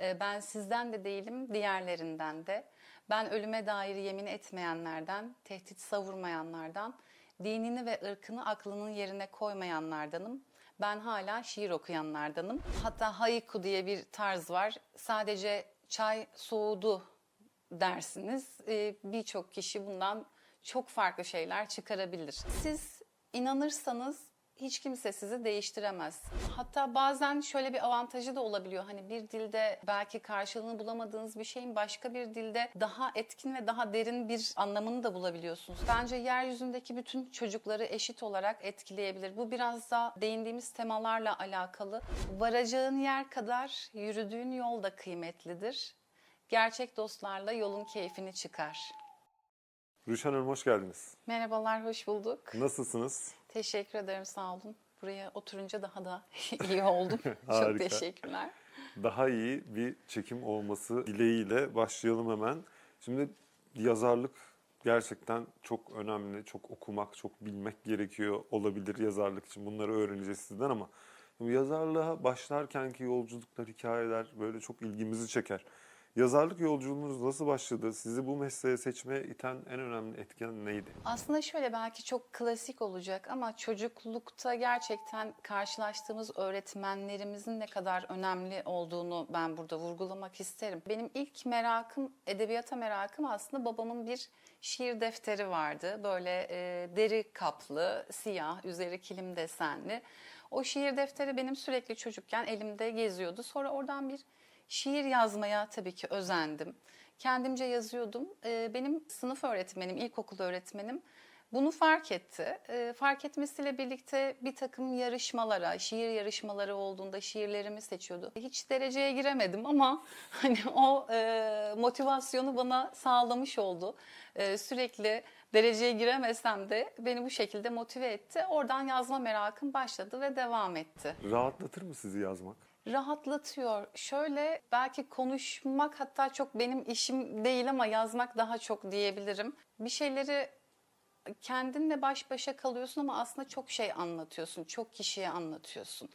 Ee, Ben sizden de değilim, diğerlerinden de. Ben ölüme dair yemin etmeyenlerden, tehdit savurmayanlardan, dinini ve ırkını aklının yerine koymayanlardanım. Ben hala şiir okuyanlardanım. Hatta haiku diye bir tarz var. Sadece çay soğudu dersiniz. Ee, Birçok kişi bundan çok farklı şeyler çıkarabilir. Siz inanırsanız hiç kimse sizi değiştiremez. Hatta bazen şöyle bir avantajı da olabiliyor. Hani bir dilde belki karşılığını bulamadığınız bir şeyin başka bir dilde daha etkin ve daha derin bir anlamını da bulabiliyorsunuz. Bence yeryüzündeki bütün çocukları eşit olarak etkileyebilir. Bu biraz da değindiğimiz temalarla alakalı. Varacağın yer kadar yürüdüğün yol da kıymetlidir. Gerçek dostlarla yolun keyfini çıkar. Rüşen Hanım hoş geldiniz. Merhabalar, hoş bulduk. Nasılsınız? Teşekkür ederim, sağ olun. Buraya oturunca daha da iyi oldum. Çok teşekkürler. Daha iyi bir çekim olması dileğiyle başlayalım hemen. Şimdi yazarlık gerçekten çok önemli. Çok okumak, çok bilmek gerekiyor olabilir yazarlık için. Bunları öğreneceğiz sizden ama yazarlığa başlarkenki yolculuklar, hikayeler böyle çok ilgimizi çeker. Yazarlık yolculuğunuz nasıl başladı? Sizi bu mesleğe seçmeye iten en önemli etken neydi? Aslında şöyle belki çok klasik olacak ama çocuklukta gerçekten karşılaştığımız öğretmenlerimizin ne kadar önemli olduğunu ben burada vurgulamak isterim. Benim ilk merakım, edebiyata merakım aslında babamın bir şiir defteri vardı. Böyle e, deri kaplı, siyah, üzeri kilim desenli. O şiir defteri benim sürekli çocukken elimde geziyordu. Sonra oradan bir şiir yazmaya tabii ki özendim. Kendimce yazıyordum. Ee, Benim sınıf öğretmenim, ilkokul öğretmenim bunu fark etti. Ee, Fark etmesiyle birlikte bir takım yarışmalara, şiir yarışmaları olduğunda şiirlerimi seçiyordu. Hiç dereceye giremedim ama hani o e, motivasyonu bana sağlamış oldu. Ee, Sürekli dereceye giremesem de beni bu şekilde motive etti. Oradan yazma merakım başladı ve devam etti Rahatlatır mı sizi yazmak? Rahatlatıyor. Şöyle belki konuşmak hatta çok benim işim değil ama yazmak daha çok diyebilirim. Bir şeyleri kendinle baş başa kalıyorsun ama aslında çok şey anlatıyorsun. Çok kişiye anlatıyorsun.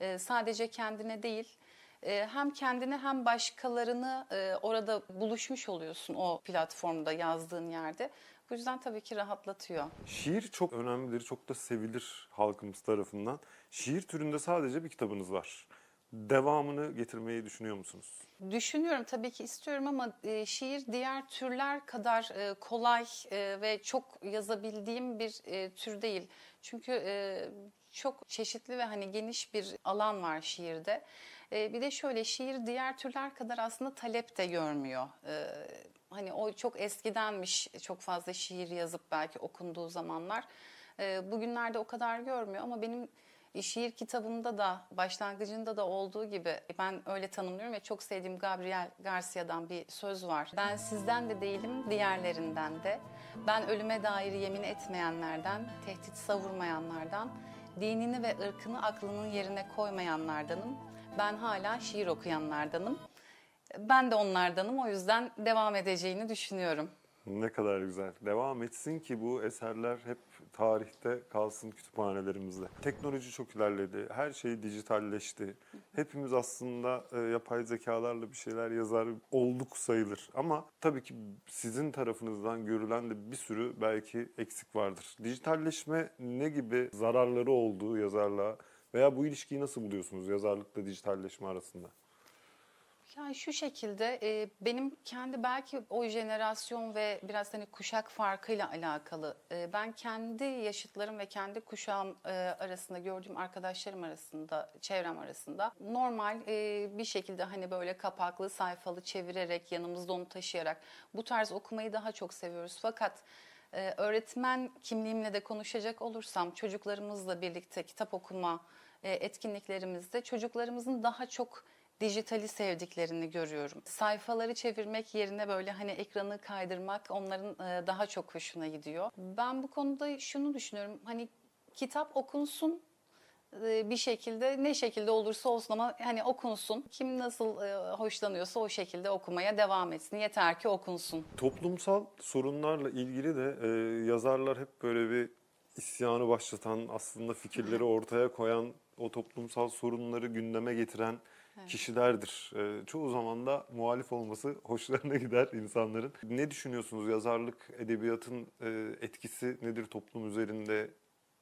Ee, sadece kendine değil. e, hem kendini hem başkalarını e, orada buluşmuş oluyorsun o platformda yazdığın yerde. Bu yüzden tabii ki rahatlatıyor. Şiir çok önemlidir, çok da sevilir halkımız tarafından. Şiir türünde sadece bir kitabınız var. Devamını getirmeyi düşünüyor musunuz? Düşünüyorum tabii ki istiyorum ama e, şiir diğer türler kadar e, kolay e, ve çok yazabildiğim bir e, tür değil. Çünkü e, çok çeşitli ve hani geniş bir alan var şiirde. E, bir de şöyle şiir diğer türler kadar aslında talep de görmüyor. E, hani o çok eskidenmiş çok fazla şiir yazıp belki okunduğu zamanlar. E, bugünlerde o kadar görmüyor ama benim şiir kitabımda da başlangıcında da olduğu gibi ben öyle tanımlıyorum ve çok sevdiğim Gabriel Garcia'dan bir söz var. Ben sizden de değilim, diğerlerinden de. Ben ölüme dair yemin etmeyenlerden, tehdit savurmayanlardan, dinini ve ırkını aklının yerine koymayanlardanım. Ben hala şiir okuyanlardanım. Ben de onlardanım. O yüzden devam edeceğini düşünüyorum. Ne kadar güzel. Devam etsin ki bu eserler hep tarihte kalsın kütüphanelerimizde. Teknoloji çok ilerledi. Her şey dijitalleşti. Hepimiz aslında e, yapay zekalarla bir şeyler yazar olduk sayılır. Ama tabii ki sizin tarafınızdan görülen de bir sürü belki eksik vardır. Dijitalleşme ne gibi zararları olduğu yazarlığa veya bu ilişkiyi nasıl buluyorsunuz yazarlıkla dijitalleşme arasında? Yani şu şekilde e, benim kendi belki o jenerasyon ve biraz hani kuşak farkıyla alakalı. E, ben kendi yaşıtlarım ve kendi kuşağım e, arasında gördüğüm arkadaşlarım arasında, çevrem arasında normal e, bir şekilde hani böyle kapaklı sayfalı çevirerek yanımızda onu taşıyarak bu tarz okumayı daha çok seviyoruz. Fakat e, öğretmen kimliğimle de konuşacak olursam çocuklarımızla birlikte kitap okuma e, etkinliklerimizde çocuklarımızın daha çok dijitali sevdiklerini görüyorum. Sayfaları çevirmek yerine böyle hani ekranı kaydırmak onların e, daha çok hoşuna gidiyor. Ben bu konuda şunu düşünüyorum. Hani kitap okunsun e, bir şekilde ne şekilde olursa olsun ama hani okunsun. Kim nasıl e, hoşlanıyorsa o şekilde okumaya devam etsin. Yeter ki okunsun. Toplumsal sorunlarla ilgili de yazarlar hep böyle bir isyanı başlatan, aslında fikirleri ortaya koyan, o toplumsal sorunları gündeme getiren kişilerdir. Ee, çoğu zaman da muhalif olması hoşlarına gider insanların. Ne düşünüyorsunuz yazarlık, edebiyatın e, etkisi nedir toplum üzerinde,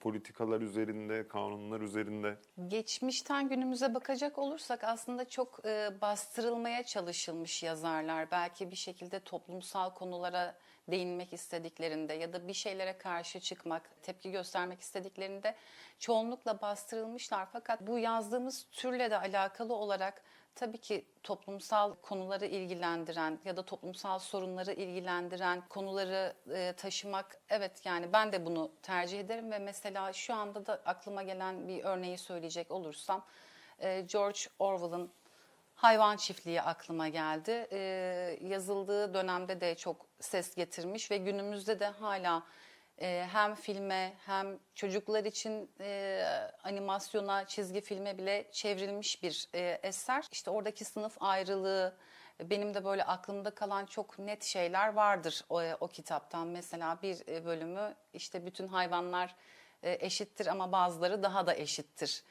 politikalar üzerinde, kanunlar üzerinde? Geçmişten günümüze bakacak olursak aslında çok e, bastırılmaya çalışılmış yazarlar. Belki bir şekilde toplumsal konulara değinmek istediklerinde ya da bir şeylere karşı çıkmak, tepki göstermek istediklerinde çoğunlukla bastırılmışlar. Fakat bu yazdığımız türle de alakalı olarak tabii ki toplumsal konuları ilgilendiren ya da toplumsal sorunları ilgilendiren konuları e, taşımak evet yani ben de bunu tercih ederim ve mesela şu anda da aklıma gelen bir örneği söyleyecek olursam e, George Orwell'ın Hayvan Çiftliği aklıma geldi. E, yazıldığı dönemde de çok ses getirmiş ve günümüzde de hala e, hem filme hem çocuklar için e, animasyona, çizgi filme bile çevrilmiş bir e, eser. İşte oradaki sınıf ayrılığı, benim de böyle aklımda kalan çok net şeyler vardır o, o kitaptan. Mesela bir e, bölümü işte bütün hayvanlar e, eşittir ama bazıları daha da eşittir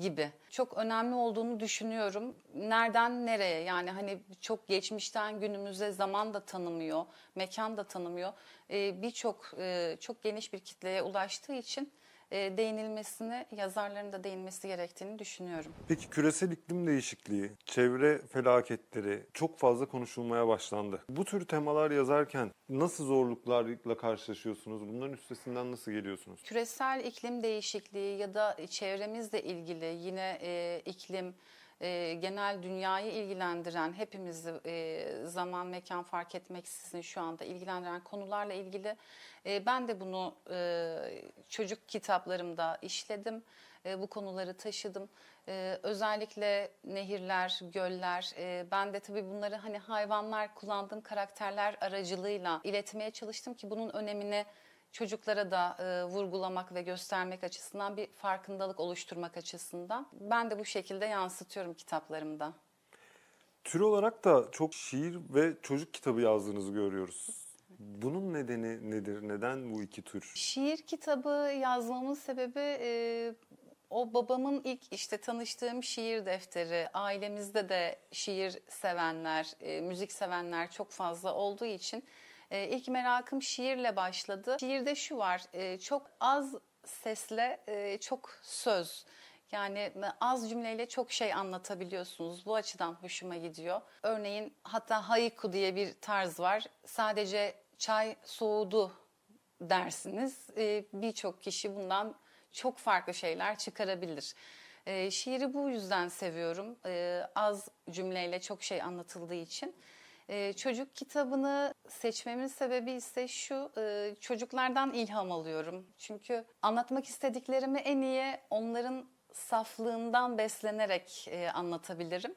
gibi. Çok önemli olduğunu düşünüyorum. Nereden nereye yani hani çok geçmişten günümüze zaman da tanımıyor, mekan da tanımıyor. Ee, Birçok e, çok geniş bir kitleye ulaştığı için e, değinilmesini, yazarların da değinmesi gerektiğini düşünüyorum. Peki küresel iklim değişikliği, çevre felaketleri çok fazla konuşulmaya başlandı. Bu tür temalar yazarken nasıl zorluklarla karşılaşıyorsunuz? Bunların üstesinden nasıl geliyorsunuz? Küresel iklim değişikliği ya da çevremizle ilgili yine e, iklim, e, genel dünyayı ilgilendiren, hepimizi e, zaman mekan fark etmeksizin şu anda ilgilendiren konularla ilgili e, ben de bunu e, çocuk kitaplarımda işledim. E, bu konuları taşıdım. E, özellikle nehirler, göller, e, ben de tabii bunları hani hayvanlar, kullandığım karakterler aracılığıyla iletmeye çalıştım ki bunun önemini çocuklara da e, vurgulamak ve göstermek açısından bir farkındalık oluşturmak açısından. Ben de bu şekilde yansıtıyorum kitaplarımda. Tür olarak da çok şiir ve çocuk kitabı yazdığınızı görüyoruz. Bunun nedeni nedir? Neden bu iki tür? Şiir kitabı yazmamın sebebi e, o babamın ilk işte tanıştığım şiir defteri. Ailemizde de şiir sevenler, e, müzik sevenler çok fazla olduğu için e, ilk merakım şiirle başladı. Şiirde şu var, e, çok az sesle e, çok söz. Yani az cümleyle çok şey anlatabiliyorsunuz. Bu açıdan hoşuma gidiyor. Örneğin hatta haiku diye bir tarz var. Sadece çay soğudu dersiniz. Ee, Birçok kişi bundan çok farklı şeyler çıkarabilir. Ee, şiiri bu yüzden seviyorum. Ee, az cümleyle çok şey anlatıldığı için. Ee, çocuk kitabını seçmemin sebebi ise şu, e, çocuklardan ilham alıyorum. Çünkü anlatmak istediklerimi en iyi onların saflığından beslenerek e, anlatabilirim.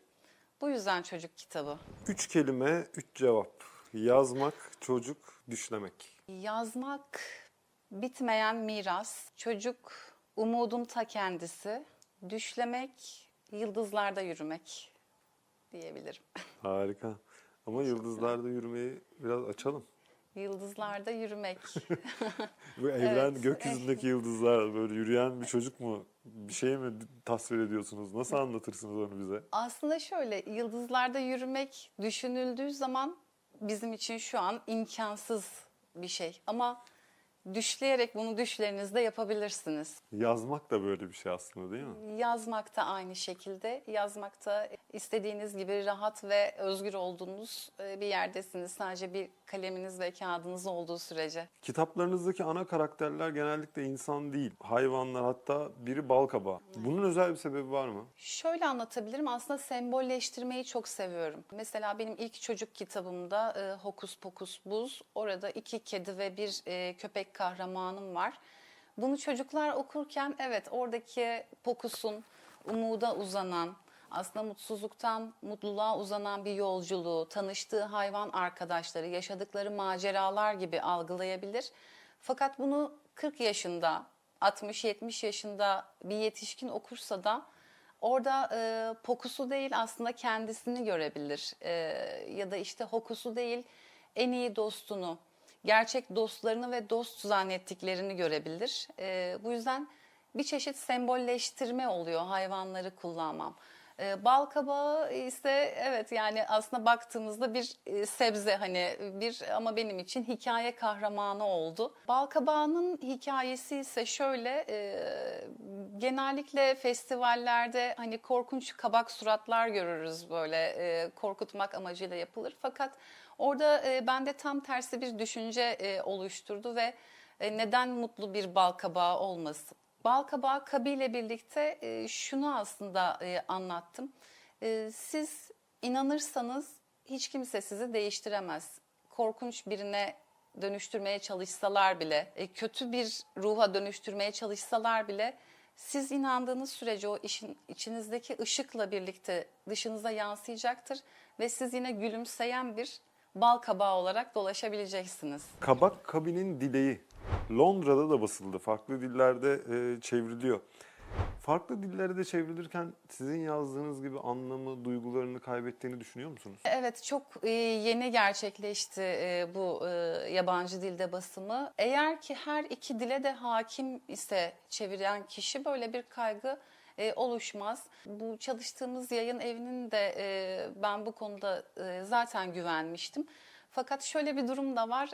Bu yüzden çocuk kitabı. Üç kelime, üç cevap. Yazmak, çocuk, düşlemek. Yazmak bitmeyen miras, çocuk umudun ta kendisi, düşlemek, yıldızlarda yürümek diyebilirim. Harika. Ama yıldızlarda yürümeyi biraz açalım. Yıldızlarda yürümek. Bu evren Evet. gökyüzündeki yıldızlar böyle yürüyen bir çocuk mu? Bir şey mi tasvir ediyorsunuz? Nasıl anlatırsınız onu bize? Aslında şöyle yıldızlarda yürümek düşünüldüğü zaman bizim için şu an imkansız bir şey. Ama düşleyerek bunu düşlerinizde yapabilirsiniz. Yazmak da böyle bir şey aslında değil mi? Yazmak da aynı şekilde. Yazmakta istediğiniz gibi rahat ve özgür olduğunuz e, bir yerdesiniz. Sadece bir kaleminiz ve kağıdınız olduğu sürece. Kitaplarınızdaki ana karakterler genellikle insan değil. Hayvanlar hatta biri bal kabağı. Bunun özel bir sebebi var mı? Şöyle anlatabilirim. Aslında sembolleştirmeyi çok seviyorum. Mesela benim ilk çocuk kitabımda e, Hokus Pokus Buz. Orada iki kedi ve bir e, köpek kahramanım var. Bunu çocuklar okurken evet oradaki pokusun umuda uzanan, aslında mutsuzluktan mutluluğa uzanan bir yolculuğu, tanıştığı hayvan arkadaşları, yaşadıkları maceralar gibi algılayabilir. Fakat bunu 40 yaşında, 60-70 yaşında bir yetişkin okursa da orada e, pokusu değil aslında kendisini görebilir. E, ya da işte hokusu değil en iyi dostunu, gerçek dostlarını ve dost zannettiklerini görebilir. E, bu yüzden bir çeşit sembolleştirme oluyor hayvanları kullanmam. E, bal kabağı ise evet yani aslında baktığımızda bir e, sebze hani bir ama benim için hikaye kahramanı oldu. Bal kabağının hikayesi ise şöyle e, genellikle festivallerde hani korkunç kabak suratlar görürüz böyle e, korkutmak amacıyla yapılır. Fakat orada e, bende tam tersi bir düşünce e, oluşturdu ve e, neden mutlu bir bal kabağı olmasın? Bal kabağı kabıyla birlikte e, şunu aslında e, anlattım. E, siz inanırsanız hiç kimse sizi değiştiremez. Korkunç birine dönüştürmeye çalışsalar bile, e, kötü bir ruha dönüştürmeye çalışsalar bile siz inandığınız sürece o işin içinizdeki ışıkla birlikte dışınıza yansıyacaktır ve siz yine gülümseyen bir bal kabağı olarak dolaşabileceksiniz. Kabak kabinin dileği. Londra'da da basıldı. Farklı dillerde e, çevriliyor. Farklı dillere de çevrilirken sizin yazdığınız gibi anlamı, duygularını kaybettiğini düşünüyor musunuz? Evet çok e, yeni gerçekleşti e, bu e, yabancı dilde basımı. Eğer ki her iki dile de hakim ise çeviren kişi böyle bir kaygı oluşmaz. Bu çalıştığımız yayın evinin de ben bu konuda zaten güvenmiştim. Fakat şöyle bir durum da var.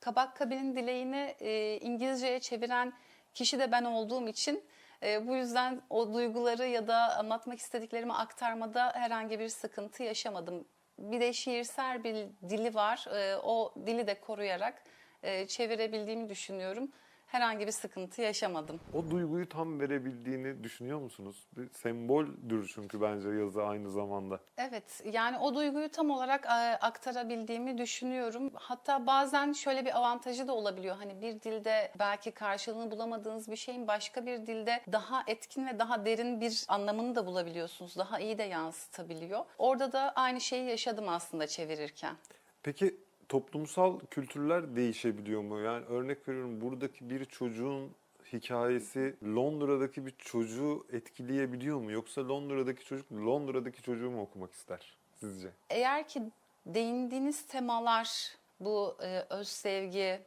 Kabak Kabinin dileğini e, İngilizceye çeviren kişi de ben olduğum için e, bu yüzden o duyguları ya da anlatmak istediklerimi aktarmada herhangi bir sıkıntı yaşamadım. Bir de şiirsel bir dili var. E, o dili de koruyarak e, çevirebildiğimi düşünüyorum. Herhangi bir sıkıntı yaşamadım. O duyguyu tam verebildiğini düşünüyor musunuz? Bir semboldür çünkü bence yazı aynı zamanda. Evet, yani o duyguyu tam olarak e, aktarabildiğimi düşünüyorum. Hatta bazen şöyle bir avantajı da olabiliyor. Hani bir dilde belki karşılığını bulamadığınız bir şeyin başka bir dilde daha etkin ve daha derin bir anlamını da bulabiliyorsunuz. Daha iyi de yansıtabiliyor. Orada da aynı şeyi yaşadım aslında çevirirken. Peki toplumsal kültürler değişebiliyor mu? Yani örnek veriyorum buradaki bir çocuğun hikayesi Londra'daki bir çocuğu etkileyebiliyor mu? Yoksa Londra'daki çocuk Londra'daki çocuğu mu okumak ister sizce? Eğer ki değindiğiniz temalar bu e, öz sevgi,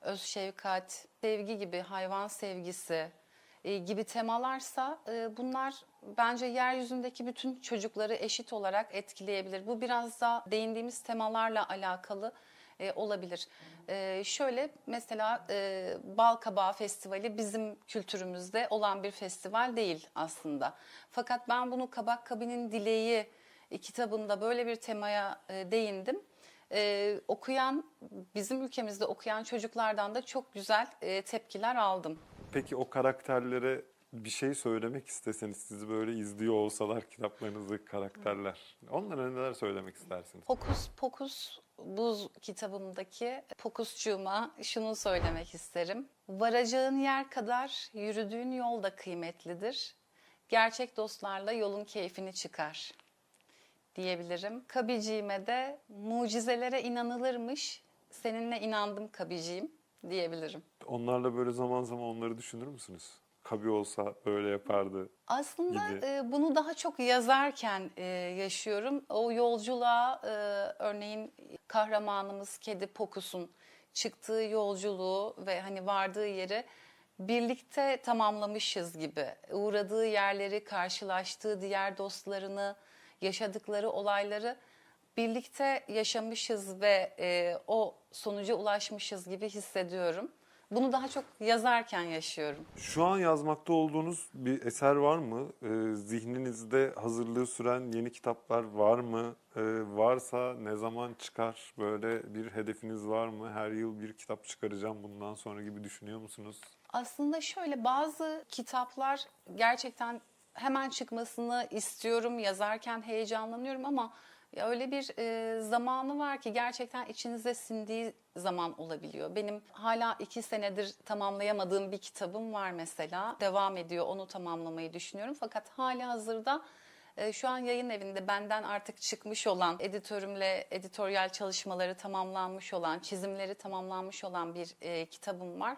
öz şefkat, sevgi gibi hayvan sevgisi e, gibi temalarsa e, bunlar bence yeryüzündeki bütün çocukları eşit olarak etkileyebilir. Bu biraz da değindiğimiz temalarla alakalı e, olabilir. E, şöyle mesela e, Bal Kabağı Festivali bizim kültürümüzde olan bir festival değil aslında. Fakat ben bunu Kabak Kabinin Dileği kitabında böyle bir temaya e, değindim. E, okuyan, bizim ülkemizde okuyan çocuklardan da çok güzel e, tepkiler aldım. Peki o karakterlere bir şey söylemek isteseniz sizi böyle izliyor olsalar kitaplarınızdaki karakterler. Onlara neler söylemek istersiniz? Hokus Pokus Buz kitabımdaki pokusçuğuma şunu söylemek isterim. Varacağın yer kadar yürüdüğün yol da kıymetlidir. Gerçek dostlarla yolun keyfini çıkar diyebilirim. Kabiciğime de mucizelere inanılırmış. Seninle inandım kabiciğim diyebilirim. Onlarla böyle zaman zaman onları düşünür müsünüz? Kabi olsa böyle yapardı. Aslında gibi. e, bunu daha çok yazarken e, yaşıyorum. O yolculuğa e, örneğin kahramanımız Kedi Pokus'un çıktığı yolculuğu ve hani vardığı yeri birlikte tamamlamışız gibi. Uğradığı yerleri, karşılaştığı diğer dostlarını, yaşadıkları olayları birlikte yaşamışız ve e, o sonuca ulaşmışız gibi hissediyorum. Bunu daha çok yazarken yaşıyorum. Şu an yazmakta olduğunuz bir eser var mı? Ee, zihninizde hazırlığı süren yeni kitaplar var mı? Ee, varsa ne zaman çıkar? Böyle bir hedefiniz var mı? Her yıl bir kitap çıkaracağım bundan sonra gibi düşünüyor musunuz? Aslında şöyle bazı kitaplar gerçekten hemen çıkmasını istiyorum. Yazarken heyecanlanıyorum ama öyle bir e, zamanı var ki gerçekten içinize sindiği zaman olabiliyor. Benim hala iki senedir tamamlayamadığım bir kitabım var mesela. Devam ediyor onu tamamlamayı düşünüyorum. Fakat hala hazırda e, şu an yayın evinde benden artık çıkmış olan, editörümle editoryal çalışmaları tamamlanmış olan, çizimleri tamamlanmış olan bir e, kitabım var.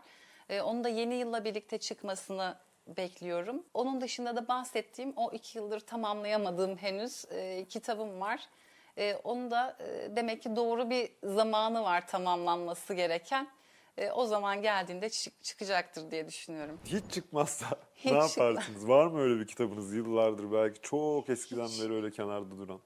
E, onu da yeni yılla birlikte çıkmasını bekliyorum. Onun dışında da bahsettiğim o iki yıldır tamamlayamadığım henüz e, kitabım var. E, onu da e, demek ki doğru bir zamanı var tamamlanması gereken. E, o zaman geldiğinde çık- çıkacaktır diye düşünüyorum. Hiç çıkmazsa Hiç ne yaparsınız? Var mı öyle bir kitabınız yıllardır belki çok eskiden Hiç. beri öyle kenarda duran?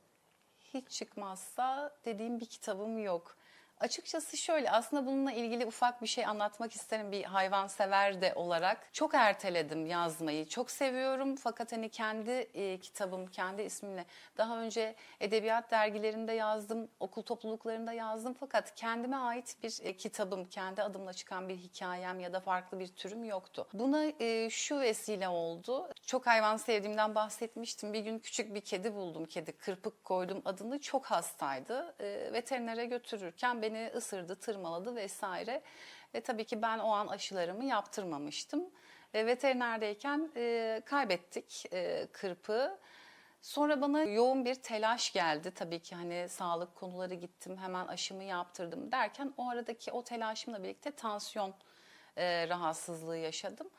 Hiç çıkmazsa dediğim bir kitabım yok. Açıkçası şöyle aslında bununla ilgili ufak bir şey anlatmak isterim bir hayvansever de olarak. Çok erteledim yazmayı. Çok seviyorum fakat hani kendi e, kitabım, kendi ismimle daha önce edebiyat dergilerinde yazdım, okul topluluklarında yazdım fakat kendime ait bir e, kitabım, kendi adımla çıkan bir hikayem ya da farklı bir türüm yoktu. Buna e, şu vesile oldu. Çok hayvan sevdiğimden bahsetmiştim. Bir gün küçük bir kedi buldum. Kedi kırpık koydum adını. Çok hastaydı. E, veterinere götürürken beni ısırdı, tırmaladı vesaire. Ve tabii ki ben o an aşılarımı yaptırmamıştım. E, veterinerdeyken e, kaybettik e, kırpığı. Sonra bana yoğun bir telaş geldi. Tabii ki hani sağlık konuları gittim, hemen aşımı yaptırdım derken o aradaki o telaşımla birlikte tansiyon e, rahatsızlığı yaşadım.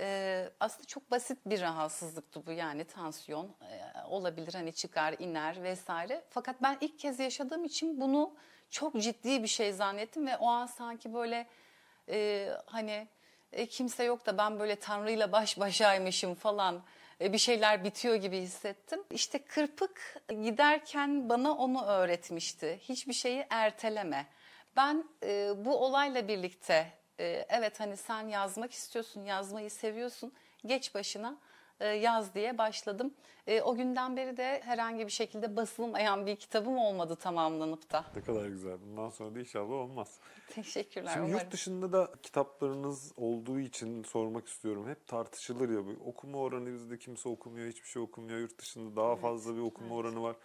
E, aslında çok basit bir rahatsızlıktı bu yani tansiyon e, olabilir hani çıkar iner vesaire. Fakat ben ilk kez yaşadığım için bunu çok ciddi bir şey zannettim ve o an sanki böyle e, hani e, kimse yok da ben böyle Tanrı'yla baş başaymışım falan e, bir şeyler bitiyor gibi hissettim. İşte kırpık giderken bana onu öğretmişti. Hiçbir şeyi erteleme. Ben e, bu olayla birlikte e, evet hani sen yazmak istiyorsun, yazmayı seviyorsun. Geç başına yaz diye başladım. E, o günden beri de herhangi bir şekilde basılmayan bir kitabım olmadı tamamlanıp da. Ne kadar güzel. Bundan sonra da inşallah olmaz. Teşekkürler. Şimdi umarım. yurt dışında da kitaplarınız olduğu için sormak istiyorum. Hep tartışılır ya bu okuma oranı bizde kimse okumuyor, hiçbir şey okumuyor. Yurt dışında daha fazla bir okuma evet. oranı var.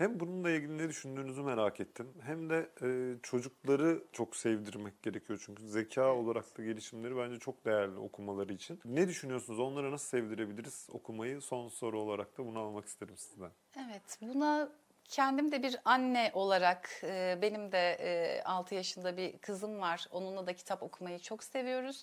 Hem bununla ilgili ne düşündüğünüzü merak ettim. Hem de e, çocukları çok sevdirmek gerekiyor. Çünkü zeka Evet. olarak da gelişimleri bence çok değerli okumaları için. Ne düşünüyorsunuz? Onlara nasıl sevdirebiliriz okumayı? Son soru olarak da bunu almak isterim sizden. Evet, buna kendim de bir anne olarak e, benim de e, 6 yaşında bir kızım var. Onunla da kitap okumayı çok seviyoruz.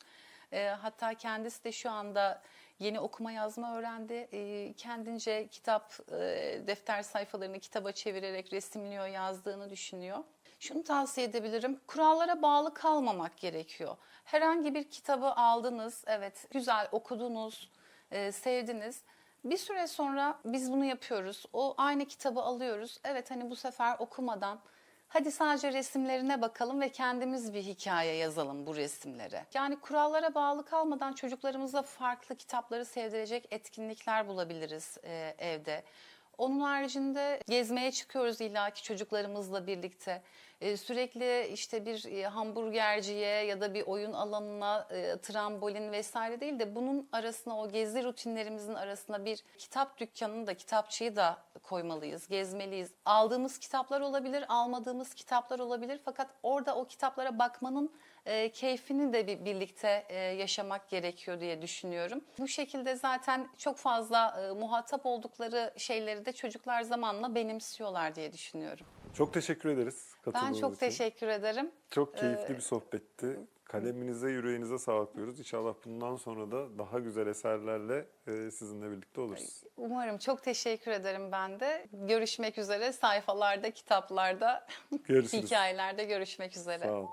E, hatta kendisi de şu anda yeni okuma yazma öğrendi. E, kendince kitap e, defter sayfalarını kitaba çevirerek resimliyor, yazdığını düşünüyor. Şunu tavsiye edebilirim. Kurallara bağlı kalmamak gerekiyor. Herhangi bir kitabı aldınız, evet güzel okudunuz, e, sevdiniz. Bir süre sonra biz bunu yapıyoruz. O aynı kitabı alıyoruz. Evet hani bu sefer okumadan hadi sadece resimlerine bakalım ve kendimiz bir hikaye yazalım bu resimlere. Yani kurallara bağlı kalmadan çocuklarımıza farklı kitapları sevdirecek etkinlikler bulabiliriz e, evde. Onun haricinde gezmeye çıkıyoruz illaki çocuklarımızla birlikte. Ee, sürekli işte bir e, hamburgerciye ya da bir oyun alanına e, trambolin vesaire değil de bunun arasına o gezi rutinlerimizin arasına bir kitap dükkanını da kitapçıyı da koymalıyız, gezmeliyiz. Aldığımız kitaplar olabilir, almadığımız kitaplar olabilir fakat orada o kitaplara bakmanın e, keyfini de bir birlikte yaşamak gerekiyor diye düşünüyorum. Bu şekilde zaten çok fazla muhatap oldukları şeyleri de çocuklar zamanla benimsiyorlar diye düşünüyorum. Çok teşekkür ederiz Ben katıldığınız çok için. teşekkür ederim. Çok keyifli Ee, bir sohbetti. Kaleminize, yüreğinize sağlık diyoruz. İnşallah bundan sonra da daha güzel eserlerle e, sizinle birlikte oluruz. Umarım çok teşekkür ederim ben de. Görüşmek üzere sayfalarda, kitaplarda, Görüşürüz. hikayelerde görüşmek üzere. Sağ olun.